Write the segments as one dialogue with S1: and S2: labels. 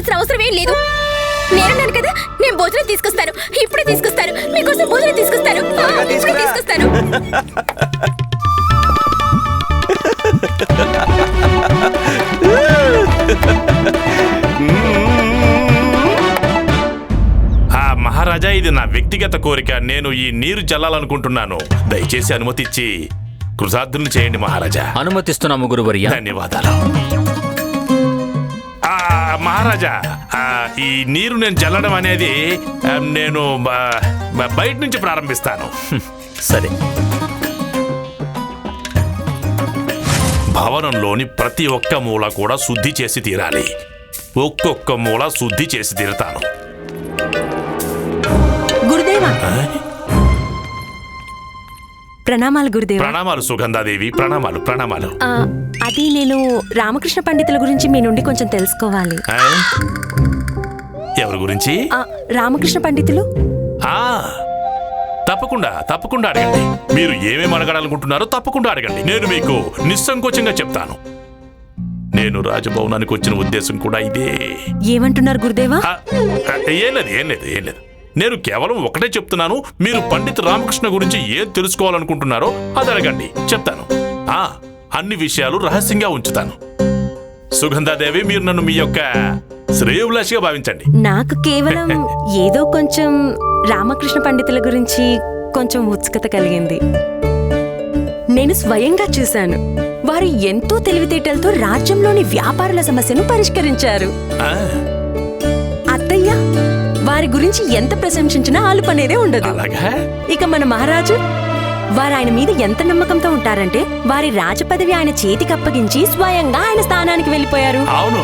S1: తీసుకోవాల్సిన అవసరం ఏం లేదు. నేనున్నాను కదా నేను భోజనం తీసుకొస్తాను. ఇప్పుడే తీసుకొస్తాను. మీకోసం భోజనం తీసుకొస్తాను. తీసుకొస్తాను.
S2: ఆ మహారాజా ఇది నా వ్యక్తిగత కోరిక. నేను ఈ నీరు చల్లాలనుకుంటున్నాను దయచేసి అనుమతి ఇచ్చి కృతార్థులు చేయండి మహారాజా.
S3: అనుమతిస్తున్నాము గురువర్య
S2: ధన్యవాదాలు. మహారాజా ఆ, ఈ నీరు నేను చల్లడం అనేది ఆ, నేను బ- బయట నుంచి ప్రారంభిస్తాను.
S3: సరే.
S2: భవనంలోని ప్రతి ఒక్క మూల కూడా శుద్ధి చేసి తీరాలి. ఒక్కొక్క మూల శుద్ధి చేసి తీరుతాను.
S4: గురుదేవా ప్రణామాలు గురుదేవా.
S2: ప్రణామాలు సుగంధాదేవి. ప్రణామాలు ప్రణామాలు.
S4: ఆ, అది నేను రామకృష్ణ పండితుల గురించి మీ నుండి కొంచెం తెలుసుకోవాలి.
S2: ఆ? ఎవరి గురించి?
S4: ఆ, రామకృష్ణ పండితులు?
S2: ఆ తప్పకుండా తప్పకుండా అడగండి. మీరు ఏమేమి అడగాలనుకుంటున్నారో తప్పకుండా అడగండి. నేను మీకు నిస్సంకోచంగా చెప్తాను. నేను రాజభవనానికి వచ్చిన ఉద్దేశం కూడా ఇదే.
S4: ఏమంటున్నారు గురుదేవా?
S2: ఆ, ఆ, ఏం లేదు ఏం లేదు ఏం లేదు. నేను కేవలం ఒకటే చెప్తున్నాను మీరు పండిత్ రామకృష్ణ గురించి ఏం తెలుసుకోవాలనుకుంటున్నారో అది అడగండి చెప్తాను. ఆ అన్ని విషయాలు రహస్యంగా ఉంచుతాను. సుగంధాదేవి మీరు నన్ను మీ యొక్క శ్రేయోభిలాషిగా భావించండి.
S4: నాకు కేవలం ఏదో కొంచెం రామకృష్ణ పండితుల గురించి కొంచెం ఉత్సుకత కలిగింది. నేను స్వయంగా చూశాను. వారు ఎంతో తెలివితేటలతో రాజ్యంలోని వ్యాపారుల సమస్యను పరిష్కరించారు. వారి గురించి ఎంత ప్రశంసించినా ఆలుపనేదే ఉండదు.
S2: అలాగా?
S4: ఇక మన మహారాజు వారు ఆయన మీద ఎంత నమ్మకంతో ఉంటారంటే వారి రాజపదవి ఆయన చేతికి అప్పగించి స్వయంగా ఆయన స్థానానికి వెళ్ళిపోయారు.
S2: అవును.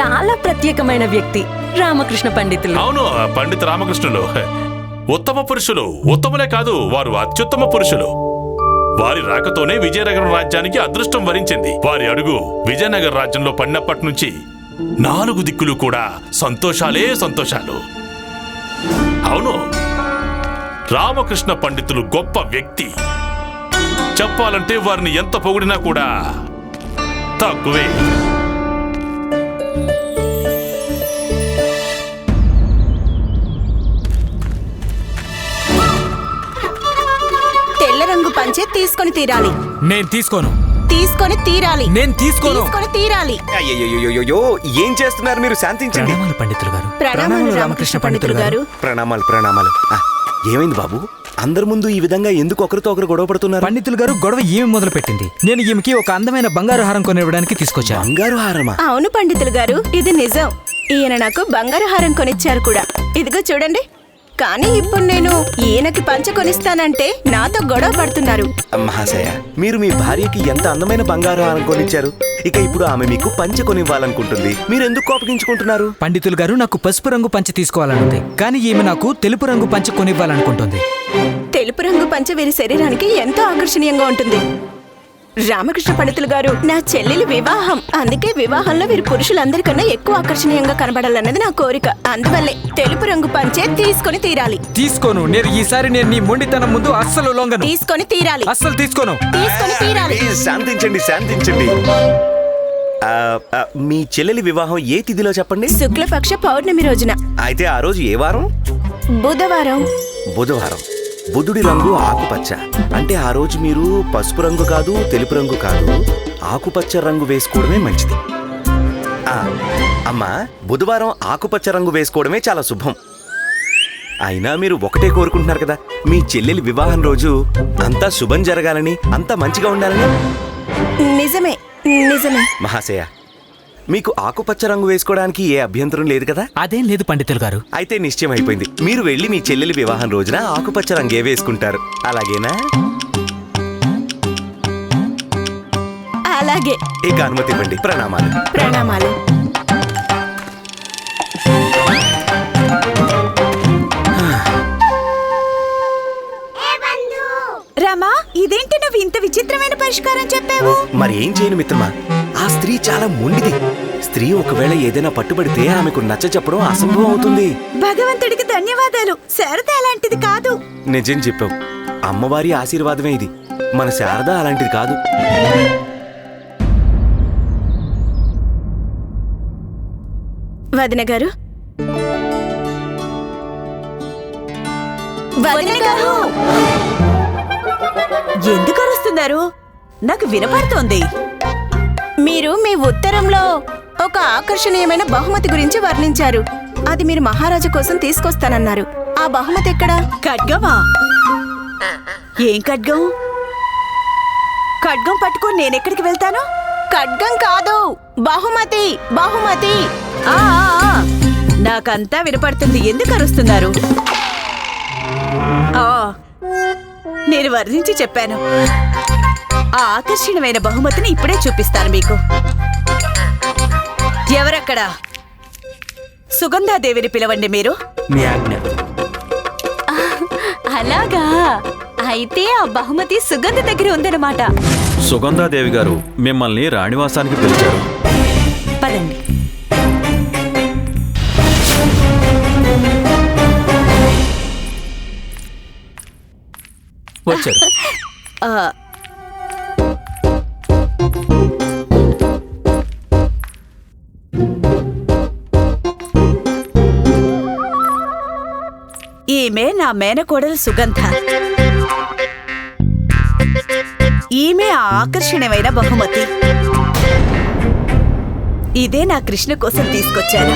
S4: చాలా ప్రత్యేకమైన వ్యక్తి రామకృష్ణ పండితులు.
S2: అవును పండిత రామకృష్ణులు. ఉత్తమ పురుషులు. ఉత్తములే కాదు వారు అత్యుత్తమ పురుషులు. వారి రాకతోనే విజయనగరం రాజ్యానికి అదృష్టం వరించింది. వారి అడుగు విజయనగర రాజ్యంలో పడినప్పటి నుంచి నాలుగు దిక్కులు కూడా సంతోషాలే సంతోషాలు. అవును. రామకృష్ణ పండితులు గొప్ప వ్యక్తి. చెప్పాలంటే వారిని ఎంత పొగిడినా కూడా తక్కువే.
S5: తెల్ల రంగు పంచె తీసుకొని తీరాలి.
S6: నేను తీసుకోను.
S5: తీసుకొని తీరాలి.
S6: నేను తీసుకోను.
S5: తీసుకొని తీరాలి.
S7: అయ్యయ్యో ఏం చేస్తున్నారు మీరు శాంతించండి?
S6: ప్రణామాలు పండితులు గారు.
S5: ప్రణామాలు రామకృష్ణ పండితులు గారు.
S7: ప్రణామాలు ప్రణామాలు. ఆ, ఏమైంది బాబు? అందరి ముందు ఈ విధంగా ఎందుకు ఒకరితో ఒకరు గొడవ పడుతున్నారు?
S6: పండితులు గారు గొడవ ఏమి మొదలు పెట్టింది నేను ఈమెకి ఒక అందమైన బంగారు హారం కొనివ్వడానికి తీసుకొచ్చాను.
S7: బంగారు హారమా?
S5: అవును పండితులు గారు ఇది నిజం. ఈయన నాకు బంగారు హారం కొనిచ్చారు కూడా. ఇదిగో చూడండి. కానీ ఇప్పుడు నేను ఈయనకి పంచ కొనిస్తానంటే నాతో గొడవ పడుతున్నారు.
S7: మహాశయ మీరు మీ భార్యకి ఎంత అందమైన బంగారు హారం కొనిచ్చారు? ఇక ఇప్పుడు ఆమె మీకు పంచ కొనివ్వాలనుకుంటుంది. మీరు ఎందుకు కోపగించుకుంటున్నారు?
S6: పండితులు గారు నాకు పసుపు రంగు పంచ తీసుకోవాలనుంది. కానీ ఈమె నాకు తెలుపు రంగు పంచ కొనివ్వాలనుకుంటుంది.
S5: తెలుపు రంగు పంచ వీరి శరీరానికి ఎంతో ఆకర్షణీయంగా ఉంటుంది. రామకృష్ణ పండితులు గారు నా చెల్లెలి వివాహం. అందుకే వివాహంలో వీరు పురుషులందరికన్నా ఎక్కువ ఆకర్షణీయంగా కనబడాలన్నది నా కోరిక. అందువల్లే తెలుపు రంగు పంచే తీసుకొని తీరాలి.
S6: తీసుకోను. నేను ఈసారి నేను నీ మొండితనం ముందు అస్సలు లొంగను.
S5: తీసుకొని తీరాలి.
S6: అస్సలు తీసుకోను.
S5: తీసుకొని తీరాలి.
S7: ప్లీజ్ శాంతించండి శాంతించండి. ఆ, ఆ, మీ చెల్లెలి వివాహం ఏ తిథిలో చెప్పండి?
S5: శుక్లపక్ష పౌర్ణమి రోజున.
S7: అయితే ఆ రోజు ఏ వారం?
S5: బుధవారం.
S7: బుధవారం. బుధుడి రంగు ఆకుపచ్చ. అంటే ఆ రోజు మీరు పసుపు రంగు కాదు తెలుపు రంగు కాదు. ఆకుపచ్చ రంగు వేసుకోవడమే మంచిది. అమ్మా బుధవారం ఆకుపచ్చ రంగు వేసుకోవడమే చాలా శుభం. అయినా మీరు ఒకటే కోరుకుంటున్నారు కదా మీ చెల్లెలి వివాహం రోజు అంతా శుభం జరగాలని అంతా మంచిగా ఉండాలని?
S5: నిజమే నిజమే.
S7: మహాశయ మీకు ఆకుపచ్చ రంగు వేసుకోవడానికి ఏ అభ్యంతరం లేదు కదా?
S6: అదేం లేదు పండితులు గారు.
S7: అయితే నిశ్చయం అయిపోయింది మీరు వెళ్ళి మీ చెల్లెలి వివాహం రోజున ఆకుపచ్చ రంగే వేసుకుంటారు. అలాగేనా?
S5: అలాగే.
S7: ఇక అనుమతి ఇవ్వండి ప్రణామాలు.
S5: ప్రణామాలు.
S8: పరిష్కారం చెప్పావు?
S7: మరి ఏం చేయను మిత్రమా? ఆ స్త్రీ చాలా మొండిది. స్త్రీ ఒకవేళ ఏదైనా పట్టుబడితే ఆమెకు నచ్చ చెప్పడం అసంభవం అవుతుంది.
S8: భగవంతుడికి ధన్యవాదాలు. శారద అలాంటిది కాదు.
S7: నిజం చెప్పావు. అమ్మవారి ఆశీర్వాదమే ఇది. మన శారద అలాంటిది కాదు.
S5: వదిన గారు.
S8: ఎందుకు అరుస్తున్నారు? నాకు వినపడుతోంది.
S5: మీరు మీ ఉత్తరంలో ఒక ఆకర్షణీయమైన బహుమతి గురించి వర్ణించారు. అది మీరు మహారాజు కోసం తీసుకొస్తానన్నారు. ఆ బహుమతి ఎక్కడా?
S8: ఖడ్గమా? ఏం ఖడ్గం? ఖడ్గం పట్టుకొని నేనెక్కడికి వెళ్తాను?
S5: ఖడ్గం కాదు. బహుమతి బహుమతి.
S8: ఆ. నాకంతా వినపడుతుంది. ఎందుకు అరుస్తున్నారు? నేను వర్ణించి చెప్పాను. ఆ ఆకర్షణీయమైన బహుమతిని ఇప్పుడే చూపిస్తాను మీకు. ఎవరక్కడ? సుగంధాదేవిని పిలవండి మీరు.
S3: మీ ఆజ్ఞ.
S4: అలాగా. అయితే ఆ బహుమతి సుగంధ దగ్గర ఉందన్నమాట.
S9: సుగంధాదేవి గారు మిమ్మల్ని రాణివాసానికి పిలిచారు.
S4: పదండి.
S3: వచ్చారు.
S8: ఆ, ఈమె నా మేనకోడలు సుగంధ. ఈమె ఆ ఆకర్షణీయమైన బహుమతి. ఇదే నా కృష్ణ కోసం తీసుకొచ్చాను.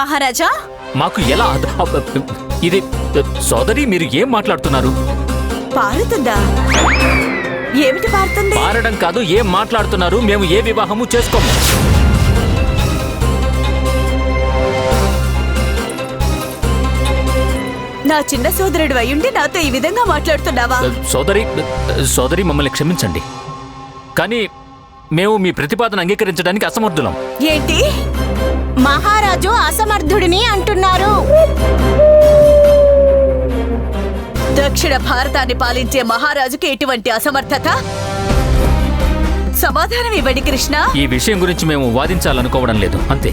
S4: మహారాజా?
S3: మాకు ఎలా ఇది సోదరి మీరు ఏం మాట్లాడుతున్నారు?
S8: పారుతుందా? ఏమిటి పారుతుంది?
S3: పారడం కాదు ఏం మాట్లాడుతున్నారు? మేము ఏ వివాహము చేసుకోము.
S8: నా చిన్న సోదరుడు అయ్యుండి నాతో ఈ విధంగా మాట్లాడుతున్నావా?
S3: సోదరి సోదరి మమ్మల్ని క్షమించండి. కానీ మేము మీ ప్రతిపాదన అంగీకరించడానికి అసమర్థులం.
S8: ఏంటి?
S5: మహారాజు అసమర్థుడిని అంటున్నారు.
S8: దక్షిణ భారతాన్ని పాలించే మహారాజుకి ఎటువంటి అసమర్థత? సమాధానం ఇవ్వండి కృష్ణ.
S3: ఈ విషయం గురించి మేము వాదించాలనుకోవడం లేదు అంతే.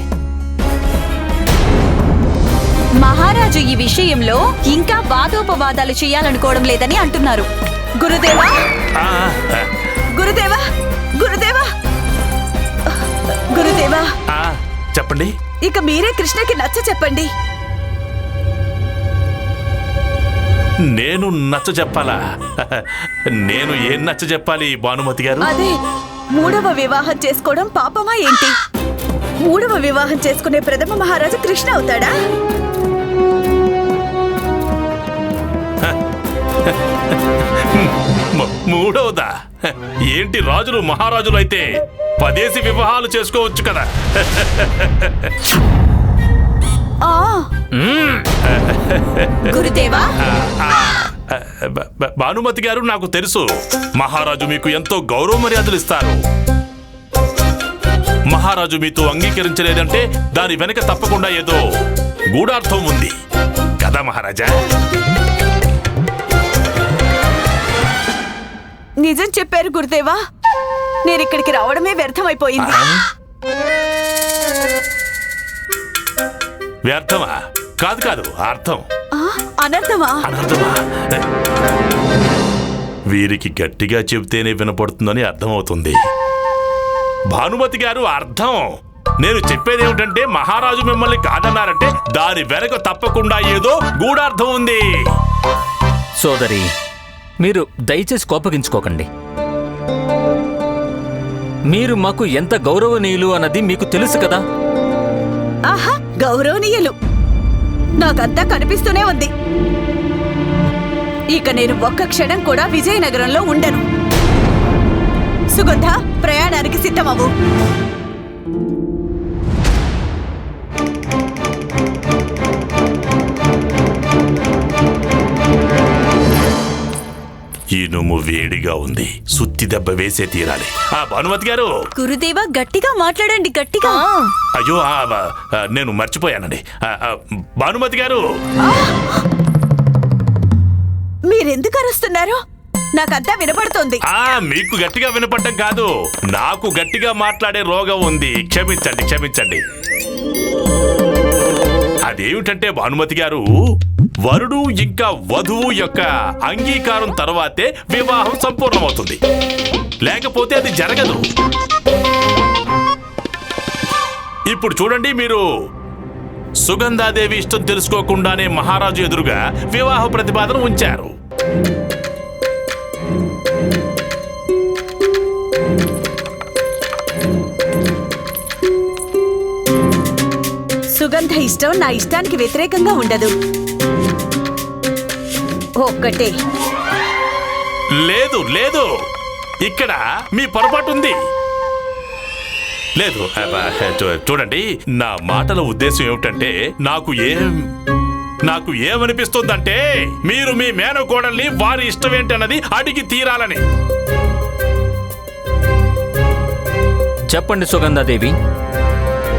S4: మహారాజు ఈ విషయంలో ఇంకా వాదోపవాదాలు చేయాలనుకోవడం లేదని అంటున్నారు.
S8: గురుదేవా? గురుదేవా? గురుదేవా? గురుదేవా?
S2: ఆ, చెప్పండి.
S8: ఇక మీరే కృష్ణకి నచ్చ చెప్పండి.
S2: నేను నచ్చ చెప్పాలా? నేను ఏం నచ్చ చెప్పాలి భానుమతి గారు?
S8: అదే మూడవ వివాహం చేసుకోవడం పాపమా ఏంటి? మూడవ వివాహం చేసుకునే ప్రథమ మహారాజు కృష్ణ అవుతాడా?
S2: మూడవదా? ఏంటి రాజులు మహారాజులు అయితే పదేసి వివాహాలు చేసుకోవచ్చు కదా?
S4: గురుదేవా?
S2: భానుమతి గారు నాకు తెలుసు. మహారాజు మీకు ఎంతో గౌరవ మర్యాదలు ఇస్తారు. మహారాజు మీతో అంగీకరించలేదంటే దాని వెనక తప్పకుండా ఏదో గూఢార్థం ఉంది. కదా మహారాజా?
S8: నిజం చెప్పారు గురుదేవా. నేను ఇక్కడికి రావడమే వ్యర్థమైపోయింది.
S2: వ్యర్థమా? కాదు కాదు అర్థం.
S8: ఆ, అనర్థమా?
S2: అనర్థమా? వీరికి గట్టిగా చెబితేనే వినపడుతుందని అర్థమవుతుంది. భానుమతి గారు అర్థం. నేను చెప్పేది ఏమిటంటే మహారాజు మిమ్మల్ని కాదన్నారంటే దాని వెనక తప్పకుండా ఏదో గూఢార్థం ఉంది.
S3: సోదరి మీరు దయచేసి కోపగించుకోకండి. మీరు మాకు ఎంత గౌరవనీయులు అన్నది మీకు తెలుసు కదా?
S8: ఆహా గౌరవనీయులు. నాకంతా కనిపిస్తూనే ఉంది. ఇక నేను ఒక్క క్షణం కూడా విజయనగరంలో ఉండను. సుగంధ ప్రయాణానికి సిద్ధమవు
S2: ఇనుము వేడిగా ఉంది. సుత్తి దెబ్బ వేసే తీరాలి. ఆ భానుమతి గారు!
S4: గురుదేవా గట్టిగా మాట్లాడండి గట్టిగా.
S2: అయ్యో ఆ, ఆ, నేను మర్చిపోయానండి. ఆ, ఆ, భానుమతి గారు!
S8: మీరెందుకు అరుస్తున్నారు? నాకంతా వినపడుతోంది.
S2: ఆ మీకు గట్టిగా వినపడ్డం కాదు. నాకు గట్టిగా మాట్లాడే రోగం ఉంది. క్షమించండి క్షమించండి. అదేమిటంటే భానుమతి గారు వరుడు ఇంకా వధువు యొక్క అంగీకారం తర్వాతే వివాహం సంపూర్ణమవుతుంది. లేకపోతే అది జరగదు. ఇప్పుడు చూడండి మీరు. సుగంధాదేవి ఇష్టం తెలుసుకోకుండానే మహారాజు ఎదురుగా వివాహ ప్రతిపాదన ఉంచారు.
S8: సుగంధ ఇష్టం నా ఇష్టానికి వ్యతిరేకంగా ఉండదు. ఒక్కటే.
S2: లేదు లేదు. ఇక్కడ మీ పొరపాటు ఉంది. లేదు చూడండి నా మాటల ఉద్దేశం ఏమిటంటే నాకు ఏం నాకు ఏమనిపిస్తుందంటే మీరు మీ మేనకోడల్ని వారి ఇష్టం ఏంటన్నది అడిగి తీరాలని.
S3: చెప్పండి సుగంధాదేవి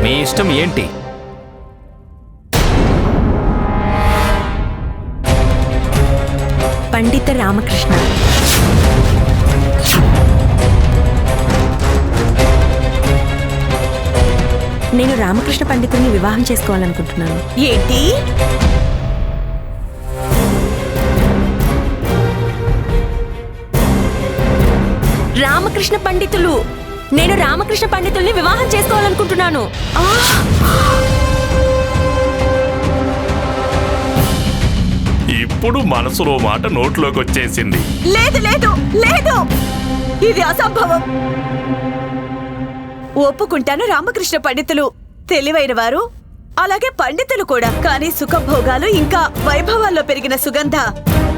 S3: మీ ఇష్టం ఏంటి?
S4: పండిత రామకృష్ణ. నేను రామకృష్ణ పండితుల్ని వివాహం చేసుకోవాలనుకుంటున్నాను.
S8: ఏంటి?
S4: రామకృష్ణ పండితులు. నేను రామకృష్ణ పండితుల్ని వివాహం చేసుకోవాలనుకుంటున్నాను.
S2: అప్పుడు మనసులో మాట నోట్లోకి వచ్చేసింది
S8: లేదు లేదు లేదు! ఇది అసంభవం. ఒప్పుకుంటాను రామకృష్ణ పండితులు. తెలివైన వారు. అలాగే పండితులు కూడా. కానీ సుఖభోగాలు ఇంకా వైభవాల్లో పెరిగిన సుగంధ.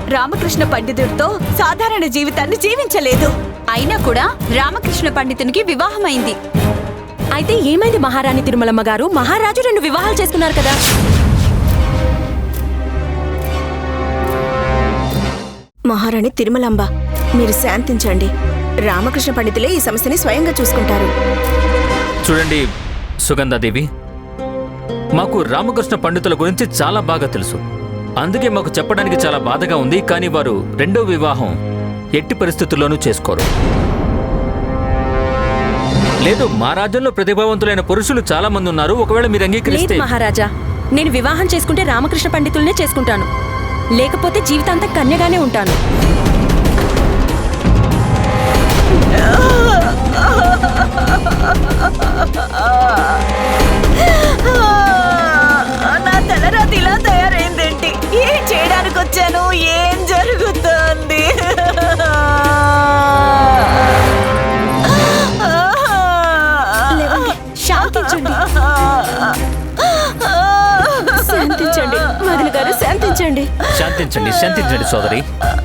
S8: రామకృష్ణ పండితుడితో సాధారణ జీవితాన్ని జీవించలేదు.
S1: అయినా కూడా రామకృష్ణ పండితునికి వివాహమైంది.
S4: అయితే ఏమైంది మహారాణి తిరుమలమ్మ గారు? మహారాజు రెండు వివాహాలు చేసుకున్నారు కదా.
S5: మహారాణి తిరుమలాంబ మీరు శాంతించండి. రామకృష్ణ పండితులే ఈ సమస్యని స్వయంగా చూసుకుంటారు.
S3: చూడండి సుగంధాదేవి. మాకు రామకృష్ణ పండితుల గురించి చాలా బాగా తెలుసు. అందుకే మాకు చెప్పడానికి చాలా బాధగా ఉంది కానీ వారు రెండో వివాహం ఎట్టి పరిస్థితుల్లోనూ చేసుకోరు. లేదు మా రాజ్యంలో ప్రతిభావంతులైన పురుషులు చాలా మంది ఉన్నారు. ఒకవేళ మీరు
S4: లేదు
S3: అంగీకరిస్తే
S4: మహారాజా. నేను వివాహం చేసుకుంటే రామకృష్ణ పండితుల్నే చేసుకుంటాను. లేకపోతే జీవితాంతం కన్యగానే ఉంటాను.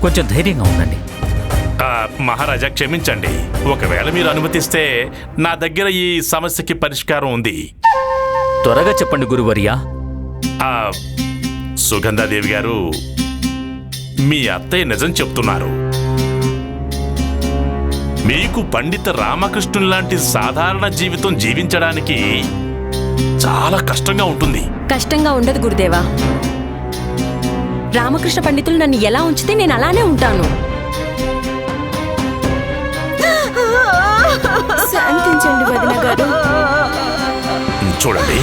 S3: కొంచెం ధైర్యంగా ఉండండి.
S2: ఆ, మహారాజా క్షమించండి. ఒకవేళ మీరు అనుమతిస్తే నా దగ్గర ఈ సమస్యకి పరిష్కారం ఉంది.
S3: త్వరగా చెప్పండి గురువర్యా.
S2: ఆ సుగంధాదేవి గారు మీ అత్తయ్య నిజం చెప్తున్నారు. మీకు పండిత రామకృష్ణుని లాంటి సాధారణ జీవితం జీవించడానికి చాలా కష్టంగా ఉంటుంది.
S4: కష్టంగా ఉండదు గురుదేవా. రామకృష్ణ పండితులు నన్ను ఎలా ఉంచితే నేను అలానే ఉంటాను.
S5: శాంతించండి వదిన గారు.
S2: చూడండి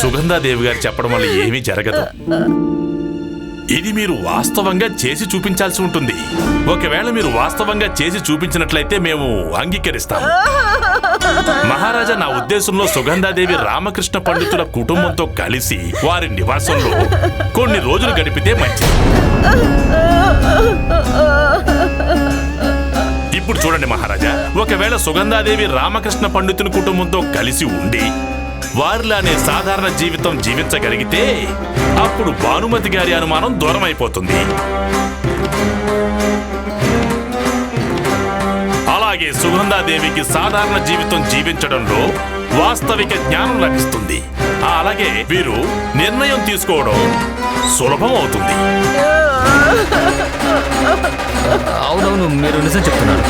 S2: సుగంధాదేవి గారు చెప్పడం వల్ల ఏమీ జరగదు. ఇది మీరు వాస్తవంగా చేసి చూపించాల్సి ఉంటుంది. ఒకవేళ మీరు వాస్తవంగా చేసి చూపించినట్లయితే మేము అంగీకరిస్తాం. మహారాజా నా ఉద్దేశంలో సుగంధాదేవి రామకృష్ణ పండితుల కుటుంబంతో కలిసి వారి నివాసంలో కొన్ని రోజులు గడిపితే మంచిది. ఇప్పుడు చూడండి మహారాజా ఒకవేళ సుగంధాదేవి రామకృష్ణ పండితుని కుటుంబంతో కలిసి ఉండి వారిలానే సాధారణ జీవితం జీవించగలిగితే అప్పుడు భానుమతి గారి అనుమానం దూరమైపోతుంది. అలాగే సుగంధాదేవికి సాధారణ జీవితం జీవించడంలో వాస్తవిక జ్ఞానం లభిస్తుంది. అలాగే వీరు నిర్ణయం తీసుకోవడం సులభం అవుతుంది.
S3: అవునవును మీరు నిజం చెప్తున్నారు.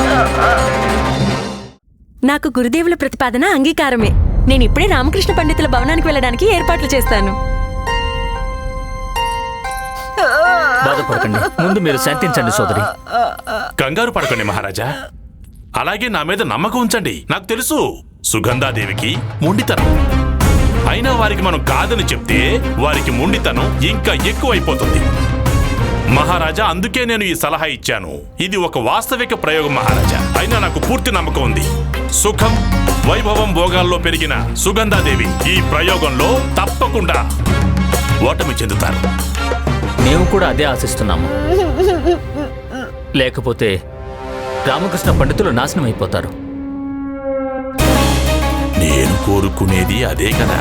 S4: నాకు గురుదేవుల ప్రతిపాదన అంగీకారమే. నేను ఇప్పుడే రామకృష్ణ పండితుల భవనానికి వెళ్ళడానికి ఏర్పాట్లు చేస్తాను.
S3: బాధపడకండి. ముందు మీరు శాంతించండి సోదరి.
S2: కంగారు పడకండి మహారాజా. అలాగే నా మీద నమ్మకం ఉంచండి. నాకు తెలుసు సుగంధాదేవికి మొండితనం. అయినా వారికి మనం కాదని చెప్తే వారికి మొండితనం ఇంకా ఎక్కువైపోతుంది. మహారాజా అందుకే నేను ఈ సలహా ఇచ్చాను. ఇది ఒక వాస్తవిక ప్రయోగం మహారాజా. అయినా నాకు పూర్తి నమ్మకం ఉంది. సుఖం వైభవం భోగాల్లో పెరిగిన సుగంధాదేవి ఈ ప్రయోగంలో తప్పకుండా ఓటమి చెందుతారు.
S3: మేము కూడా అదే ఆశిస్తున్నాము. లేకపోతే రామకృష్ణ పండితులు నాశనం అయిపోతారు.
S2: నేను కోరుకునేది అదే కదా.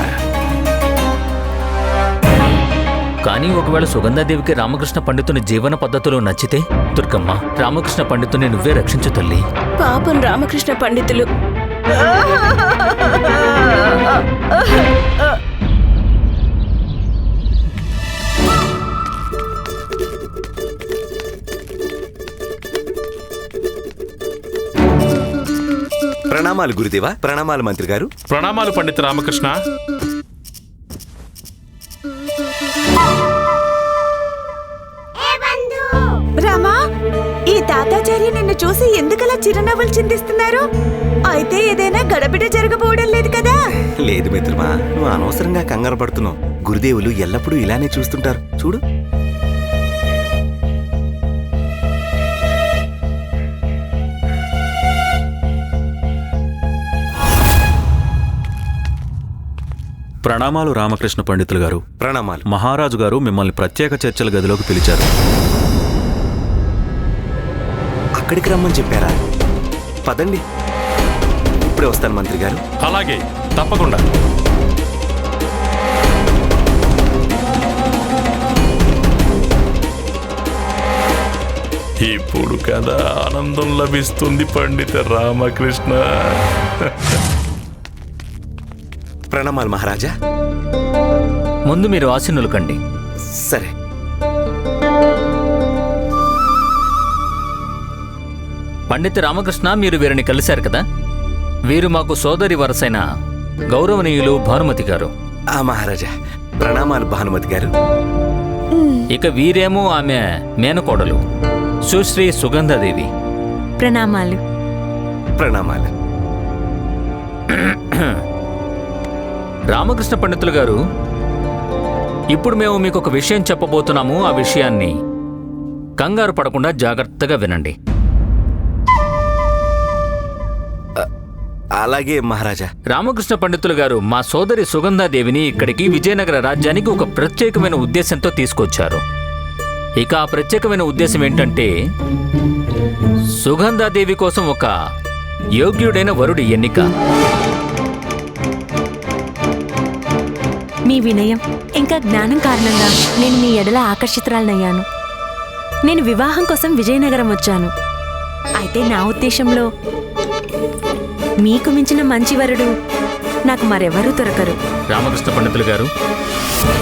S3: కానీ ఒకవేళ సుగంధాదేవికి రామకృష్ణ పండితుని జీవన పద్ధతులు నచ్చితే దుర్గమ్మ రామకృష్ణ పండితుని నువ్వే రక్షించు తల్లి.
S5: పాపం రామకృష్ణ పండితులు.
S7: ప్రణామాలు గురుదేవా. ప్రణామాలు మంత్రి గారు.
S2: ప్రణామాలు పండిత రామకృష్ణ.
S8: రామా ఈ తాతాచార్య నిన్ను చూసి ఎందుకలా చిరునవ్వులు చిందిస్తున్నారు? అయితే ఏదైనా గడబిడ జరగబోవడం లేదు కదా?
S7: లేదు మిత్రమా నువ్వు అనవసరంగా కంగారు పడుతున్నావు. గురుదేవులు ఎల్లప్పుడూ ఇలానే చూస్తుంటారు. చూడు.
S9: ప్రణామాలు రామకృష్ణ పండితులు గారు.
S7: ప్రణామాలు.
S9: మహారాజు గారు మిమ్మల్ని ప్రత్యేక చర్చల గదిలోకి పిలిచారు.
S7: అక్కడికి రమ్మని చెప్పారా? పదండి. ఇప్పుడే వస్తాను మంత్రి గారు.
S2: అలాగే తప్పకుండా. ఇప్పుడు కదా ఆనందం లభిస్తుంది పండిత రామకృష్ణ.
S7: ప్రణామాలు మహారాజా.
S3: ముందు మీరు ఆశీనులు కండి.
S7: సరే.
S3: పండిత రామకృష్ణ మీరు వీరిని కలిశారు కదా? వీరు మాకు సోదరి వరసైన గౌరవనీయులు భానుమతి గారు.
S7: ఆ మహారాజా ప్రణామాలు భానుమతి గారు.
S3: ఇక వీరేమో ఆమె మేనకోడలు సుశ్రీ సుగంధాదేవి.
S4: ప్రణామాలు.
S7: ప్రణామాలు.
S3: రామకృష్ణ పండితులు గారు ఇప్పుడు మేము మీకు ఒక విషయం చెప్పబోతున్నాము ఆ విషయాన్ని కంగారు పడకుండా జాగ్రత్తగా వినండి.
S7: అలాగే మహారాజా.
S3: రామకృష్ణ పండితులు గారు మా సోదరి సుగంధాదేవిని ఇక్కడికి విజయనగర రాజ్యానికి ఒక ప్రత్యేకమైన ఉద్దేశంతో తీసుకొచ్చారు. ఇక ఆ ప్రత్యేకమైన ఉద్దేశం ఏంటంటే సుగంధాదేవి కోసం ఒక యోగ్యుడైన వరుడి ఎన్నిక.
S4: మీ వినయం ఇంకా జ్ఞానం కారణంగా నేను మీ ఎడల ఆకర్షితురాలనయ్యాను. నేను వివాహం కోసం విజయనగరం వచ్చాను. అయితే నా ఉద్దేశంలో మీకు మించిన మంచి వరుడు నాకు మరెవరూ దొరకరు.
S3: రామకృష్ణ పండితులు గారు?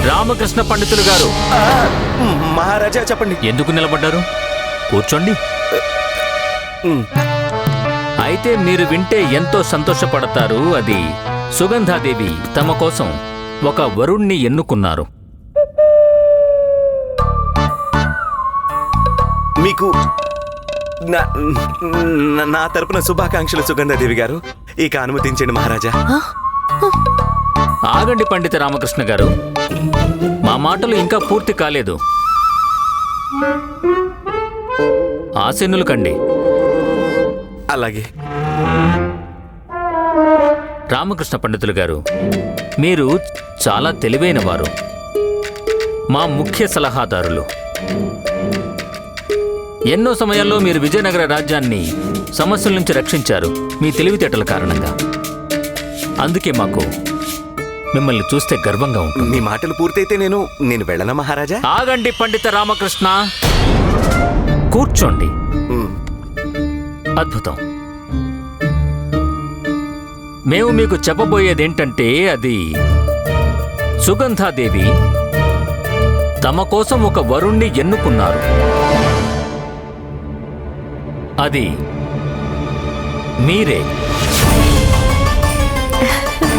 S3: రామకృష్ణ పండితులు గారు!
S7: మహారాజా చెప్పండి.
S3: ఎందుకు నిలబడ్డారు? కూర్చోండి. అయితే మీరు వింటే ఎంతో సంతోషపడతారు అది సుగంధాదేవి తమ కోసం. ఒక వరుణ్ణి ఎన్నుకున్నారు.
S7: మీకు నా- తరపున శుభాకాంక్షలు సుగంధాదేవి గారు. ఇక అనుమతించండి మహారాజా.
S3: ఆగండి పండిత రామకృష్ణ గారు. మా మాటలు ఇంకా పూర్తి కాలేదు. ఆశీనులు కండి.
S7: అలాగే.
S3: రామకృష్ణ పండితులు గారు మీరు చాలా తెలివైన వారు. మా ముఖ్య సలహాదారులు. ఎన్నో సమయాల్లో మీరు విజయనగర రాజ్యాన్ని సమస్యల నుంచి రక్షించారు మీ తెలివితేటల కారణంగా. అందుకే మాకు మిమ్మల్ని చూస్తే గర్వంగా ఉంటుంది.
S7: మీ మాటలు పూర్తయితే నేను నేను వెళ్ళనా మహారాజా?
S3: ఆగండి పండిత రామకృష్ణ. కూర్చోండి. అద్భుతం. మేము మీకు చెప్పబోయేదేంటంటే అది సుగంధాదేవి తమ కోసం ఒక వరుణ్ణి ఎన్నుకున్నారు. అది మీరే.